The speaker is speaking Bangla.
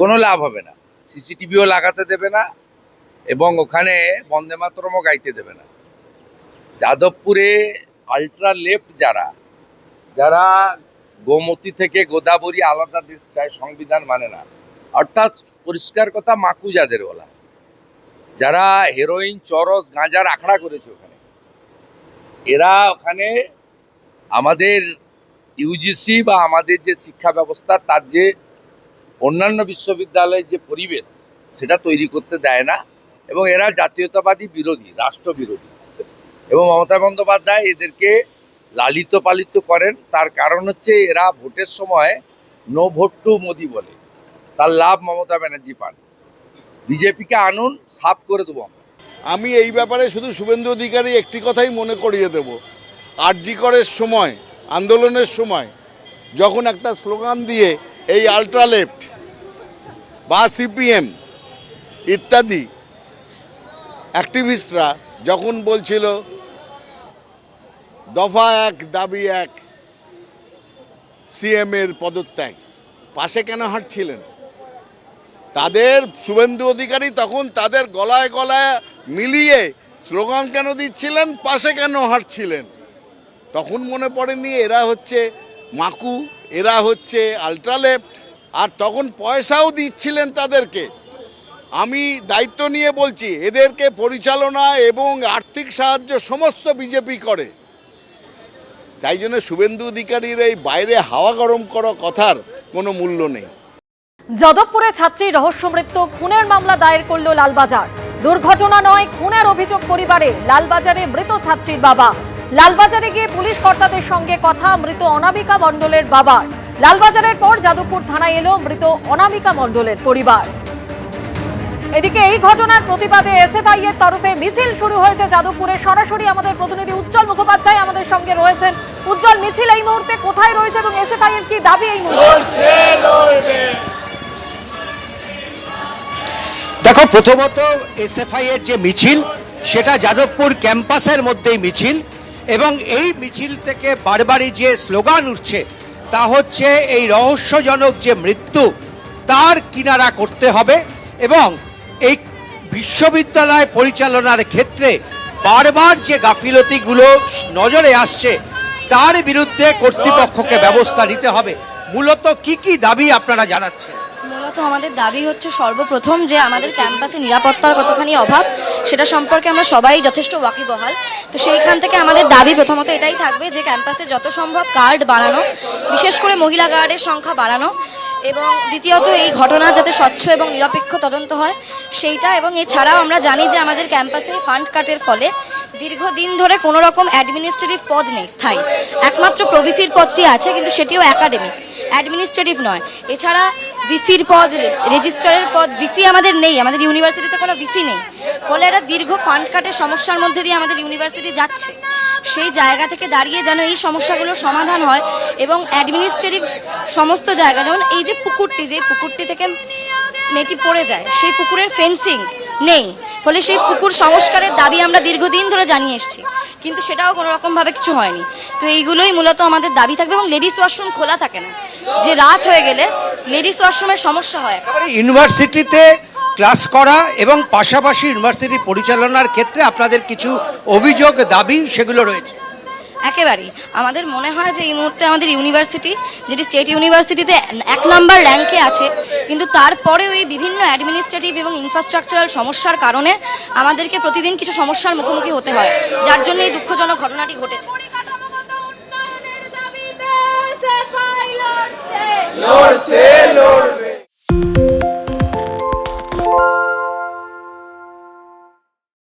কোনো লাভ হবে না। সিসিটিভিও লাগাতে দেবে না এবং ওখানে বন্দে মাতরমও গাইতে দেবে না। যাদবপুরে আলট্রা লেফট যারা যারা গোমতী থেকে গোদাবরী আলাদা দেশ চায়, সংবিধান মানে না। অর্থাৎ পরিষ্কার কথা মাকু যাদের বলা। যারা হেরোইন চরস, গাঁজার আখড়া করেছে ওখানে। এরা ওখানে আমাদের ইউজিসি বা আমাদের যে শিক্ষা ব্যবস্থা, তার যে অন্যান্য বিশ্ববিদ্যালয়ের যে পরিবেশ, সেটা তৈরি করতে দেয় না এবং এরা জাতীয়তাবাদী বিরোধী রাষ্ট্র বিরোধী এবং মমতা বন্দ্যোপাধ্যায় এদেরকে লালিত পালিত করেন। তার কারণ হচ্ছে এরা ভোটের সময় নো ভোট টু মোদি বলে। তার লাভ মমতা ব্যানার্জি পান। বিজেপিকে আনুন, সাফ করে দেবো আমি এই ব্যাপারে শুধু শুভেন্দু অধিকারী একটি কথাই মনে করিয়ে দেব। আরজি করের সময়, আন্দোলনের সময়, যখন একটা স্লোগান দিয়ে এই আলট্রা লেফট বা সিপিএম ইত্যাদি অ্যাক্টিভিস্টরা যখন বলছিল, দফা এক, দাবি এক, সিএম এর পদত্যাগ। পাশে কেন হাঁটছিলেন? তাদের শুভেন্দু অধিকারী তখন তাদের গলায় গলায় মিলিয়ে স্লোগান কেন দিচ্ছিলেন? পাশে কেন হাঁটছিলেন? তখন মনে পড়েনি এরা হচ্ছে মাকু, এরা হচ্ছে আলট্রা লেফট আর তখন পয়সাও দিচ্ছিলেন তাদেরকে। আমি দায়িত্ব নিয়ে বলছি, এদেরকে পরিচালনা এবং আর্থিক সাহায্য সমস্ত বিজেপি করে। তাই জন্য শুভেন্দু অধিকারীর এই বাইরে হাওয়া গরম করা কথার কোনো মূল্য নেই। যাদবপুরে ছাত্রীর রহস্য মৃত্যু, খুনের মামলা দায়ের করল লালবাজার। দুর্ঘটনা নয়, খুনের অভিযোগ পরিবারে, লালবাজারে মৃত ছাত্রীর বাবা। লালবাজারে গিয়ে পুলিশ কর্তাদের সঙ্গে কথা, মৃত অনামিকা মণ্ডলের বাবার। লালবাজারের পর যাদবপুর থানায় এলো মৃত অনামিকা মণ্ডলের পরিবার। এদিকে এই ঘটনার প্রতিবাদে এসএফআই এর তরফে মিছিল শুরু হয়েছে যাদবপুরে। সরাসরি আমাদের প্রতিনিধি উজ্জ্বল মুখোপাধ্যায় আমাদের সঙ্গে রয়েছেন। উজ্জ্বল মিছিল এই মুহূর্তে কোথায় রয়েছে এবং এসএফআই এর কি দাবি এই মুহূর্তে? দেখো প্রথমত এসএফআই এর যে মিছিল সেটা যাদবপুর ক্যাম্পাসের মধ্যেই মিছিল এবং এই মিছিল থেকে বারবারই যে স্লোগান উঠছে তা হচ্ছে এই রহস্যজনক যে মৃত্যু, তার কিনারা করতে হবে এবং এই বিশ্ববিদ্যালয় পরিচালনার ক্ষেত্রে বারবার যে গাফিলতিগুলো নজরে আসছে, তার বিরুদ্ধে কর্তৃপক্ষকে ব্যবস্থা নিতে হবে। মূলত কি কি দাবি আপনারা জানাচ্ছেন? মূলত আমাদের দাবি হচ্ছে সর্বপ্রথম যে আমাদের ক্যাম্পাসে নিরাপত্তার কতখানি অভাব সেটা সম্পর্কে আমরা সবাই যথেষ্ট ওয়াকিবহাল। তো সেইখান থেকে আমাদের দাবি প্রথমত এটাই থাকবে যে ক্যাম্পাসে যত সম্ভব গার্ড বাড়ানো, বিশেষ করে মহিলা গার্ডের সংখ্যা বাড়ানো এবং দ্বিতীয়ত এই ঘটনা যাতে স্বচ্ছ এবং নিরপেক্ষ তদন্ত হয়, সেইটা এবং এছাড়াও আমরা জানি যে আমাদের ক্যাম্পাসে ফান্ড কাটের ফলে দীর্ঘদিন ধরে কোনো রকম অ্যাডমিনিস্ট্রেটিভ পদ নেই, স্থায়ী। একমাত্র প্রভিসির পদটি আছে, কিন্তু সেটিও একাডেমিক। অ্যাডমিনিস্ট্রেটিভ নয়। এছাড়া ভিসির পদ, রেজিস্ট্রারের পদ, ভিসি আমাদের নেই। আমাদের ইউনিভার্সিটিতে কোনো ভিসি নেই। ফলে একটা দীর্ঘ ফান্ড কাটের সমস্যার মধ্যে দিয়ে আমাদের ইউনিভার্সিটি যাচ্ছে। সেই জায়গা থেকে দাঁড়িয়ে যেন এই সমস্যাগুলোর সমাধান হয় এবং অ্যাডমিনিস্ট্রেটিভ সমস্ত জায়গা, যেমন এই যে পুকুরটি যে পুকুরটি থেকে মেয়েটি পড়ে যায়, সেই পুকুরের ফেন্সিং নেই। ফলে সেই পুকুর সংস্কারের দাবি আমরা দীর্ঘদিন ধরে জানিয়ে এসেছি। কিন্তু সেটাও কোনো রকমভাবে কিছু হয়নি। তো এইগুলোই মূলত আমাদের দাবি থাকবে এবং লেডিস ওয়াশরুম খোলা থাকে না। যে রাত হয়ে গেলে লেডিস ওয়াশরুমের সমস্যা হয়। ইউনিভার্সিটিতে ক্লাস করা এবং পাশাপাশি ইউনিভার্সিটি পরিচালনার ক্ষেত্রে আপনাদের কিছু অভিযোগ দাবি সেগুলো রয়েছে। একেবারেই। আমাদের মনে হয় যে এই মুহূর্তে আমাদের ইউনিভার্সিটি যেটি স্টেট ইউনিভার্সিটিতে এক নাম্বার র্যাঙ্কে আছে কিন্তু তারপরেও এই বিভিন্ন অ্যাডমিনিস্ট্রেটিভ এবং ইনফ্রাস্ট্রাকচারাল সমস্যার কারণে আমাদেরকে প্রতিদিন কিছু সমস্যার মুখোমুখি হতে হয় যার জন্য এই দুঃখজনক ঘটনাটি ঘটেছে। Joseph